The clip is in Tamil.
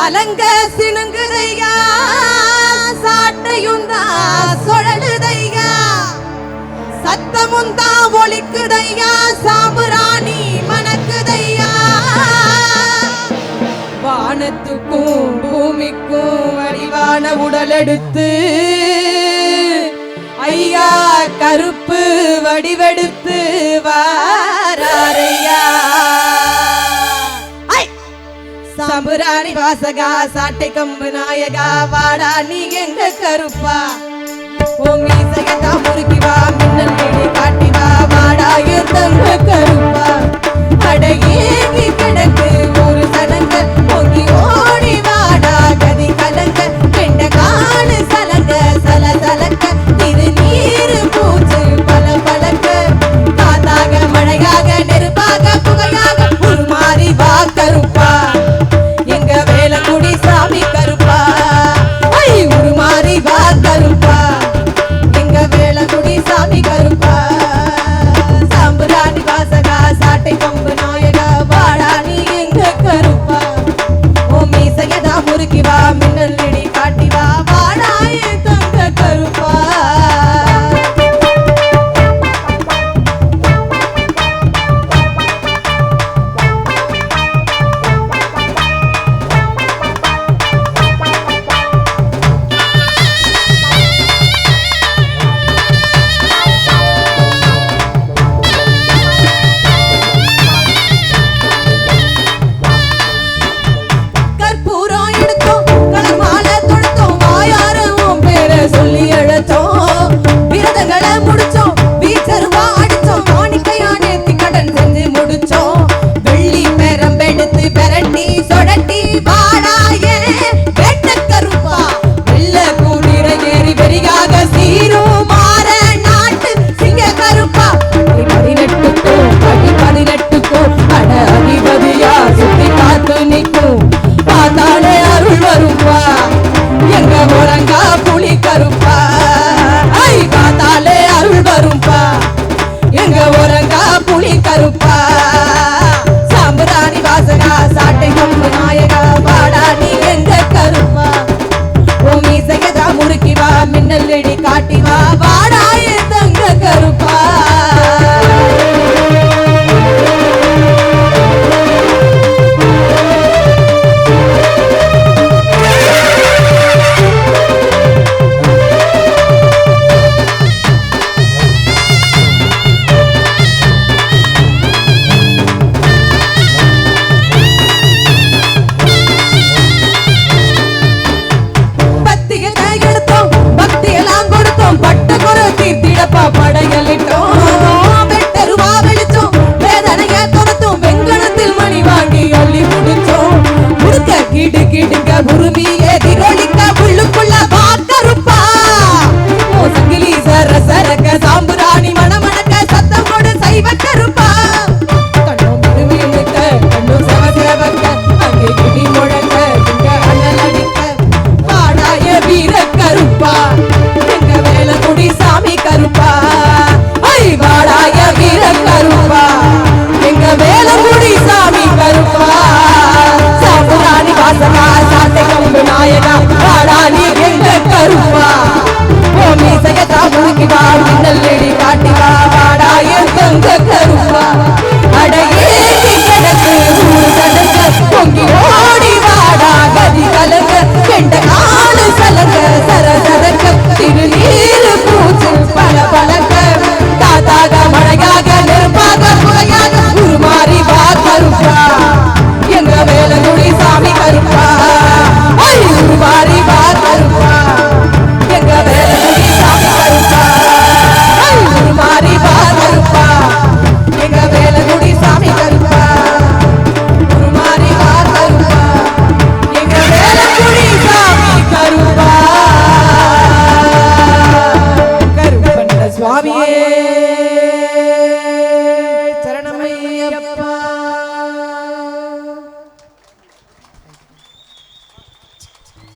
கலங்க சினுங்குதையா சாட்டையும் தான் சுழலுதையா. சத்தமும் தான் ஒழிக்குதையா சாம்புராணி மணக்குதையா. வானத்துக்கும் பூமிக்கும் வடிவான உடல் எடுத்து ஐயா கருப்பு வடிவெடுத்து வாரையா தம்புராணி வாசகா சாட்டை கம்பு நாயகா வாடா நீ எங்க கருப்பா? உன் மீசையதான் முறுக்கி வீடுங்க குருவி.